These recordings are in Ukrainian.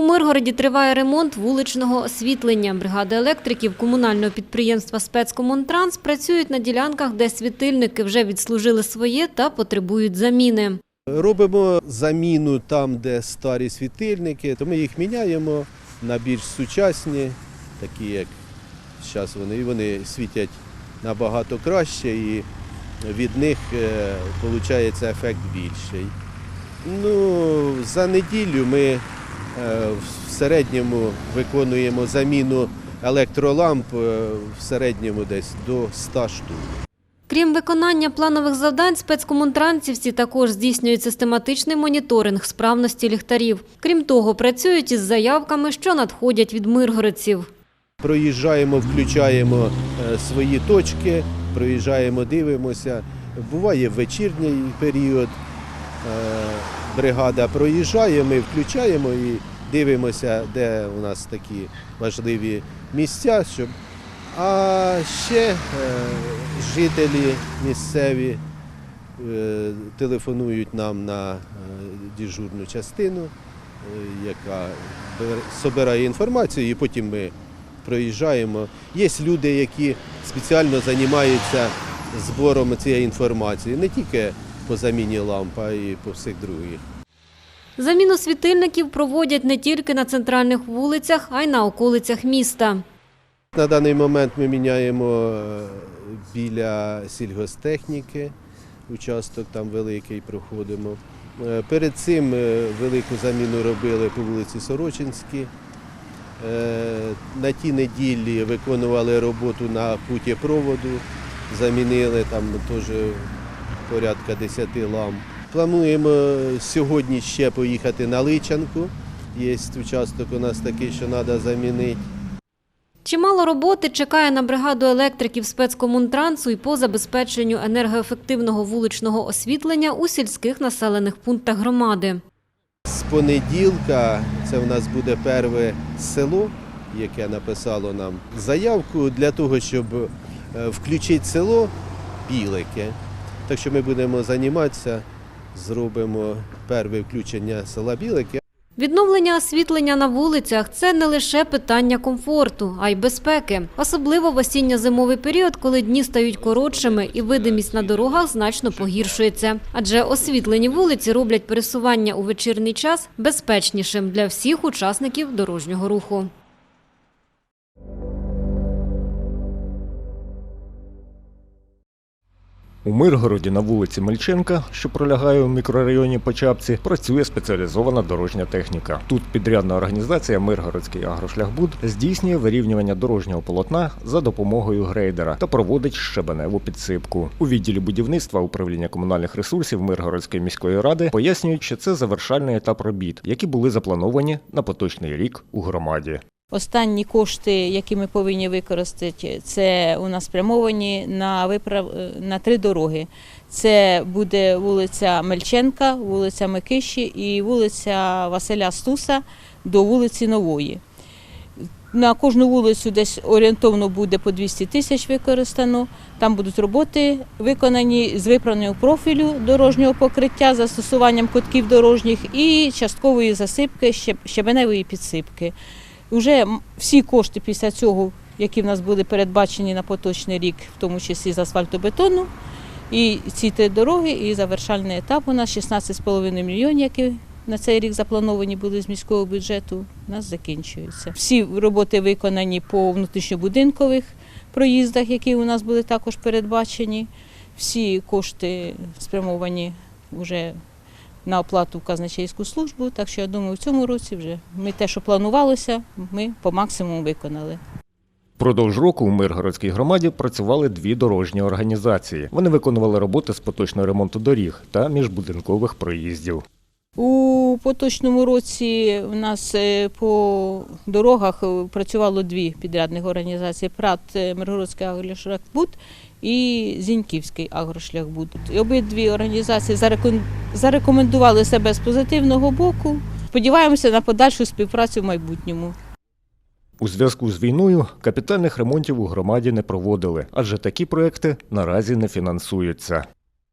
У Миргороді триває ремонт вуличного освітлення. Бригади електриків комунального підприємства «Спецкомунтранс» працюють на ділянках, де світильники вже відслужили своє та потребують заміни. Робимо заміну там, де старі світильники, то ми їх міняємо на більш сучасні, такі як зараз вони, вони світять набагато краще і від них виходить ефект більший. Ну, за неділю ми е, в середньому виконуємо заміну електроламп е, в середньому десь до 100 штук. Крім виконання планових завдань, спецкомунтранцівці також здійснюють систематичний моніторинг справності ліхтарів. Крім того, працюють із заявками, що надходять від миргородців. Проїжджаємо, включаємо е, свої точки, проїжджаємо, дивимося. Буває вечірній період. е, Бригада проїжджає, ми включаємо і дивимося, де у нас такі важливі місця. Щоб... А ще е, жителі місцеві е, телефонують нам на е, дежурну частину, яка собирає інформацію, і потім ми проїжджаємо. Є люди, які спеціально займаються збором цієї інформації, не тільки по заміні ламп, а й по всіх других. Заміну світильників проводять не тільки на центральних вулицях, а й на околицях міста. На даний момент ми міняємо е, біля сільгостехніки, участок там великий проходимо. Е, Перед цим е, велику заміну робили по вулиці Сорочинській. На тій неділі виконували роботу на путі проводу, замінили там теж порядка 10 ламп. Плануємо сьогодні ще поїхати на Личанку. Є участок у нас такий, що треба замінити. Чимало роботи чекає на бригаду електриків спецкомунтрансу і по забезпеченню енергоефективного вуличного освітлення у сільських населених пунктах громади. З понеділка це в нас буде перше село, яке написало нам заявку для того, щоб е, включити село Білике. Так що ми будемо займатися, зробимо перше включення села Білике. Відновлення освітлення на вулицях це не лише питання комфорту, а й безпеки. Особливо в осінньо-зимовий період, коли дні стають коротшими і видимість на дорогах значно погіршується. Адже освітлені вулиці роблять пересування у вечірній час безпечнішим для всіх учасників дорожнього руху. У Миргороді на вулиці Мельченка, що пролягає у мікрорайоні Почапці, працює спеціалізована дорожня техніка. Тут підрядна організація Миргородський агрошляхбуд здійснює вирівнювання дорожнього полотна за допомогою грейдера та проводить щебеневу підсипку. У відділі будівництва управління комунальних ресурсів Миргородської міської ради пояснюють, що це завершальний етап робіт, які були заплановані на поточний рік у громаді. Останні кошти, які ми повинні використати, це у нас спрямовані на виправ на три дороги. Це буде вулиця Мельченка, вулиця Микиші і вулиця Василя Стуса до вулиці Нової. На кожну вулицю десь орієнтовно буде по 200 тисяч використано. Там будуть роботи виконані з виправленням профілю дорожнього покриття, застосуванням котків дорожніх і часткової засипки, щебеневої підсипки. Уже всі кошти після цього, які в нас були передбачені на поточний рік, в тому числі з асфальтобетону, і ці три дороги, і завершальний етап у нас 16,5 мільйонів, які на цей рік заплановані були з міського бюджету, у нас закінчуються. Всі роботи виконані по внутрішньобудинкових проїздах, які у нас були також передбачені. Всі кошти спрямовані вже на оплату в казначейську службу. Так що я думаю, в цьому році вже ми те, що планувалося, ми по максимуму виконали. Впродовж року у Миргородській громаді працювали дві дорожні організації. Вони виконували роботи з поточного ремонту доріг та міжбудинкових проїздів. У поточному році в нас е, по дорогах е, працювало дві підрядних організації: ПРАТ е, Миргородський агрішракбуд і Зіньківський агрошляхбуд. І Обидві організації зарекон- зарекомендували себе з позитивного боку. Сподіваємося на подальшу співпрацю в майбутньому. У зв'язку з війною капітальних ремонтів у громаді не проводили, адже такі проекти наразі не фінансуються.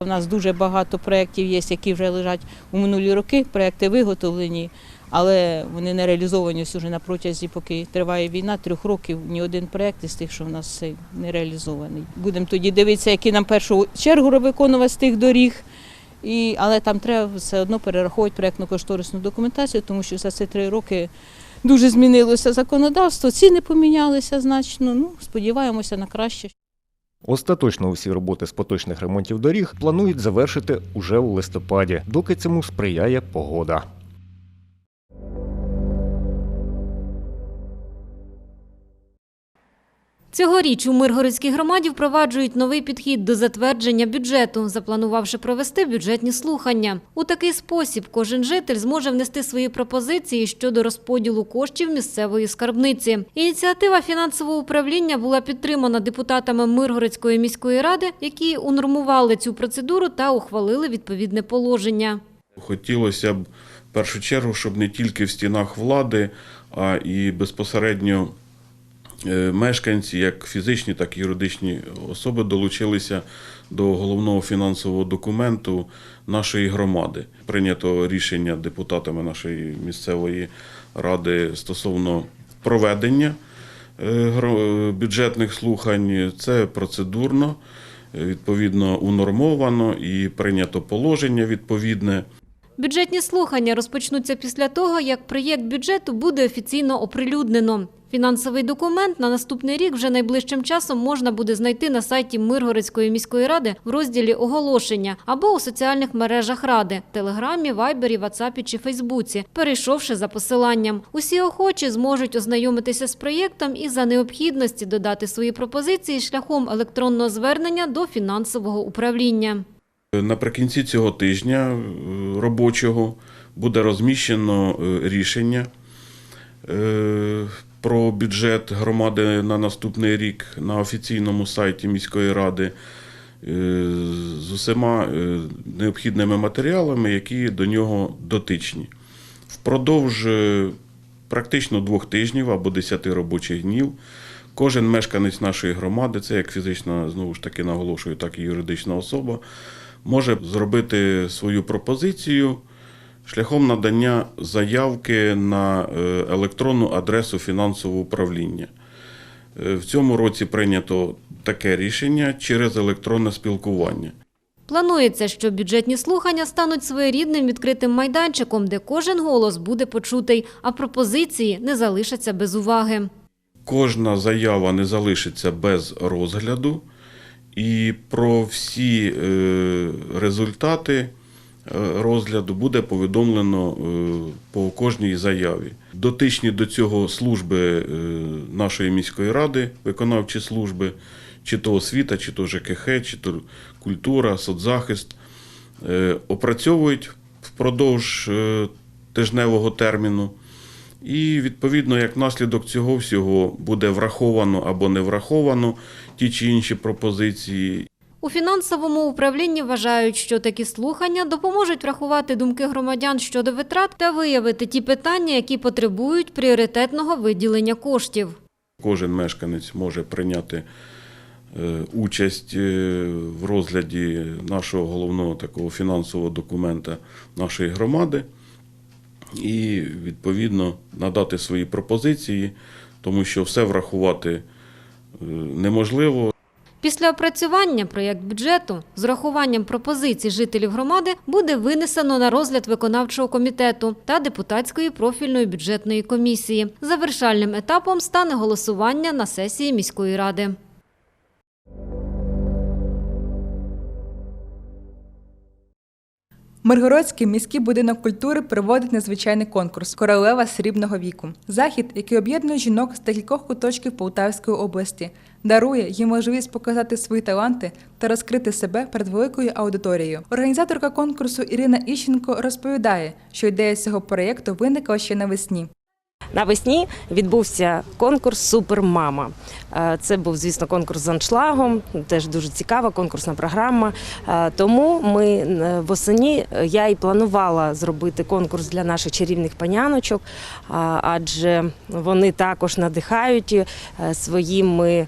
У нас дуже багато проєктів є, які вже лежать у минулі роки. Проєкти виготовлені, але вони не реалізовані уже на протязі, поки триває війна, трьох років ні один проєкт із тих, що в нас не реалізований. Будемо тоді дивитися, які нам першу чергу виконувати з тих доріг. І, але там треба все одно перераховувати проєктну кошторисну документацію, тому що за ці три роки дуже змінилося законодавство, ціни помінялися значно. Ну, сподіваємося на краще. Остаточно усі роботи з поточних ремонтів доріг планують завершити уже у листопаді, доки цьому сприяє погода. Цьогоріч у Миргородській громаді впроваджують новий підхід до затвердження бюджету, запланувавши провести бюджетні слухання. У такий спосіб кожен житель зможе внести свої пропозиції щодо розподілу коштів місцевої скарбниці. Ініціатива фінансового управління була підтримана депутатами Миргородської міської ради, які унормували цю процедуру та ухвалили відповідне положення. Хотілося б в першу чергу, щоб не тільки в стінах влади, а і безпосередньо мешканці, як фізичні, так і юридичні особи долучилися до головного фінансового документу нашої громади. Прийнято рішення депутатами нашої місцевої ради стосовно проведення е, бюджетних слухань. Це процедурно, е, відповідно унормовано і прийнято положення відповідне. Бюджетні слухання розпочнуться після того, як проєкт бюджету буде офіційно оприлюднено. Фінансовий документ на наступний рік вже найближчим часом можна буде знайти на сайті Миргородської міської ради в розділі оголошення або у соціальних мережах ради – Телеграмі, Вайбері, Ватсапі чи Фейсбуці, перейшовши за посиланням. Усі охочі зможуть ознайомитися з проєктом і за необхідності додати свої пропозиції шляхом електронного звернення до фінансового управління. Наприкінці цього тижня е, робочого буде розміщено е, рішення е, про бюджет громади на наступний рік на офіційному сайті міської ради з усіма необхідними матеріалами, які до нього дотичні. Впродовж практично двох тижнів або десяти робочих днів кожен мешканець нашої громади, це як фізична, знову ж таки наголошую, так і юридична особа, може зробити свою пропозицію шляхом надання заявки на е, електронну адресу фінансового управління. Е, В цьому році прийнято таке рішення через електронне спілкування. Планується, що бюджетні слухання стануть своєрідним відкритим майданчиком, де кожен голос буде почутий, а пропозиції не залишаться без уваги. Кожна заява не залишиться без розгляду, і про всі е, результати е, розгляду буде повідомлено е, по кожній заяві. Дотичні до цього служби нашої міської ради, виконавчі служби, чи то освіта, чи то ЖКХ, чи то культура, соцзахист, опрацьовують впродовж тижневого терміну. І відповідно, як наслідок цього всього буде враховано або не враховано ті чи інші пропозиції. У фінансовому управлінні вважають, що такі слухання допоможуть врахувати думки громадян щодо витрат та виявити ті питання, які потребують пріоритетного виділення коштів. Кожен мешканець може прийняти е, участь е, в розгляді нашого головного такого фінансового документа нашої громади і відповідно надати свої пропозиції, тому що все врахувати е, неможливо. Після опрацювання проєкт бюджету з урахуванням пропозицій жителів громади буде винесено на розгляд виконавчого комітету та депутатської профільної бюджетної комісії. Завершальним етапом стане голосування на сесії міської ради. Миргородський міський будинок культури проводить незвичайний конкурс Королева срібного віку. Захід, який об'єднує жінок з декількох куточків Полтавської області, дарує їм можливість показати свої таланти та розкрити себе перед великою аудиторією. Організаторка конкурсу Ірина Іщенко розповідає, що ідея цього проєкту виникла ще навесні. Навесні відбувся конкурс Супермама. Е, Це був, звісно, конкурс з аншлагом, теж дуже цікава конкурсна програма. Е, Тому ми е, восені я і планувала зробити конкурс для наших чарівних паняночок, адже вони також надихають своїми.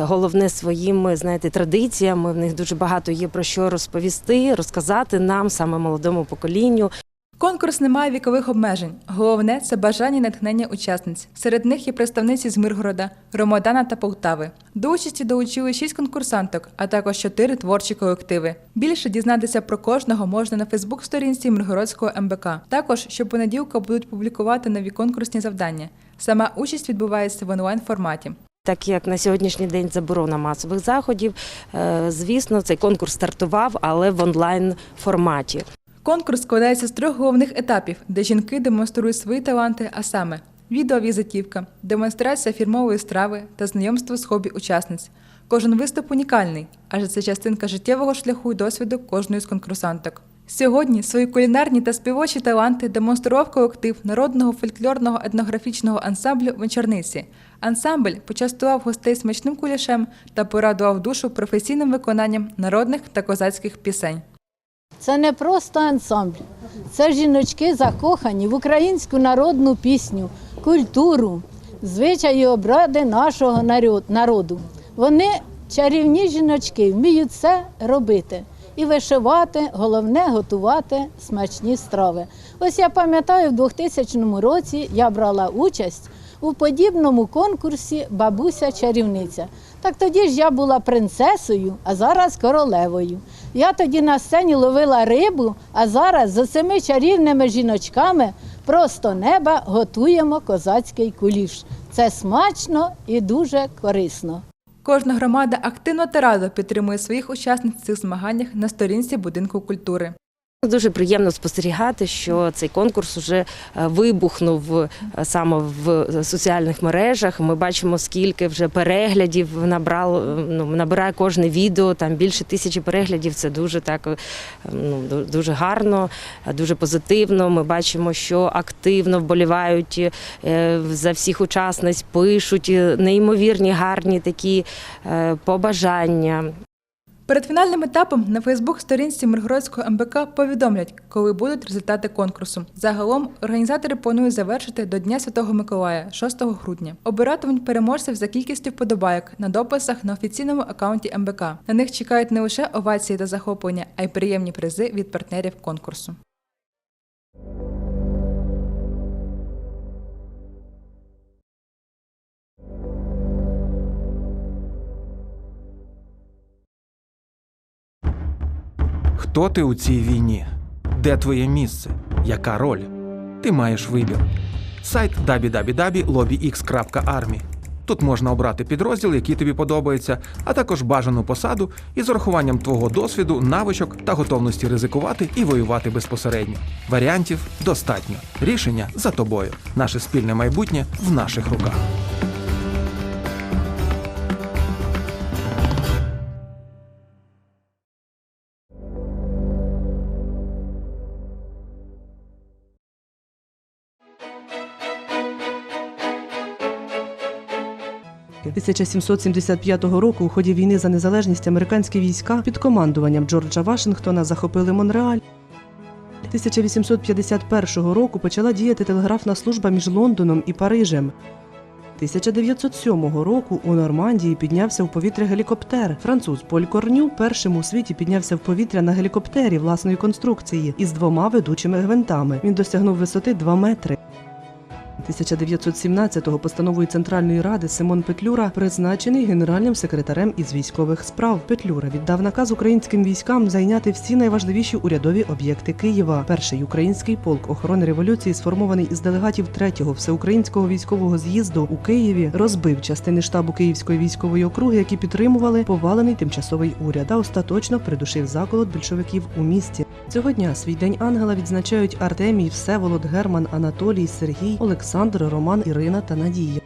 Головне своїми знаєте традиціями. В них дуже багато є про що розповісти, розказати нам, саме молодому поколінню. Конкурс не має вікових обмежень. Головне це бажання і натхнення учасниць. Серед них є представниці з Миргорода, Ромодана та Полтави. До участі долучили шість конкурсанток, а також чотири творчі колективи. Більше дізнатися про кожного можна на Фейсбук-сторінці Миргородського МБК. Також щопонеділка будуть публікувати нові конкурсні завдання. Сама участь відбувається в онлайн форматі. Так як на сьогоднішній день заборона масових заходів, е, звісно, цей конкурс стартував, але в онлайн форматі. Конкурс складається з трьох головних етапів, де жінки демонструють свої таланти, а саме відеовізитівка, демонстрація фірмової страви та знайомство з хобі учасниць. Кожен виступ унікальний, адже це частинка життєвого шляху і досвіду кожної з конкурсанток. Сьогодні свої кулінарні та співочі таланти демонстрував колектив народного фольклорного етнографічного ансамблю Вечорниці. Ансамбль почастував гостей смачним кулішем та порадував душу професійним виконанням народних та козацьких пісень. Це не просто ансамбль, це жіночки закохані в українську народну пісню, культуру, звичаї обради нашого народу. Вони чарівні жіночки, вміють все робити. І вишивати, головне готувати смачні страви. Ось я пам'ятаю, в 2000 році я брала участь у подібному конкурсі Бабуся чарівниця. Так тоді ж я була принцесою, а зараз королевою. Я тоді на сцені ловила рибу, а зараз за цими чарівними жіночками просто неба готуємо козацький куліш. Це смачно і дуже корисно. Кожна громада активно та радо підтримує своїх учасниць в цих змаганнях на сторінці будинку культури. Дуже приємно спостерігати, що цей конкурс вже е, вибухнув е, саме в соціальних мережах. Ми бачимо, скільки вже переглядів набрало, ну, набирає кожне відео, там більше тисячі переглядів. Це дуже так е, ну, дуже гарно, е, дуже позитивно. Ми бачимо, що активно вболівають е, за всіх учасниць, пишуть е, неймовірні гарні такі е, побажання. Перед фінальним етапом на Фейсбук-сторінці Миргородського МБК повідомлять, коли будуть результати конкурсу. Загалом організатори планують завершити до Дня Святого Миколая, 6 грудня. Обиратимуть переможців за кількістю вподобайок на дописах на офіційному акаунті МБК. На них чекають не лише овації та захоплення, а й приємні призи від партнерів конкурсу. Хто ти у цій війні? Де твоє місце? Яка роль? Ти маєш вибір. Сайт www.lobbyx.army. Тут можна обрати підрозділ, який тобі подобається, а також бажану посаду із урахуванням твого досвіду, навичок та готовності ризикувати і воювати безпосередньо. Варіантів достатньо. Рішення за тобою. Наше спільне майбутнє в наших руках. 1775 року у ході війни за незалежність американські війська під командуванням Джорджа Вашингтона захопили Монреаль. 1851 року почала діяти телеграфна служба між Лондоном і Парижем. 1907 року у Нормандії піднявся в повітря гелікоптер. Француз Поль Корню першим у світі піднявся в повітря на гелікоптері власної конструкції із двома ведучими гвинтами. Він досягнув висоти 2 метри. 1917-го постановою Центральної ради Симон Петлюра призначений генеральним секретарем із військових справ. Петлюра віддав наказ українським військам зайняти всі найважливіші урядові об'єкти Києва. Перший український полк охорони революції, сформований із делегатів третього всеукраїнського військового з'їзду у Києві, розбив частини штабу Київської військової округи, які підтримували повалений тимчасовий уряд, та остаточно придушив заколот більшовиків у місті. Цього дня свій день ангела відзначають Артемій, Всеволод, Герман, Анатолій, Сергій, Олександр, Роман, Ірина та Надія.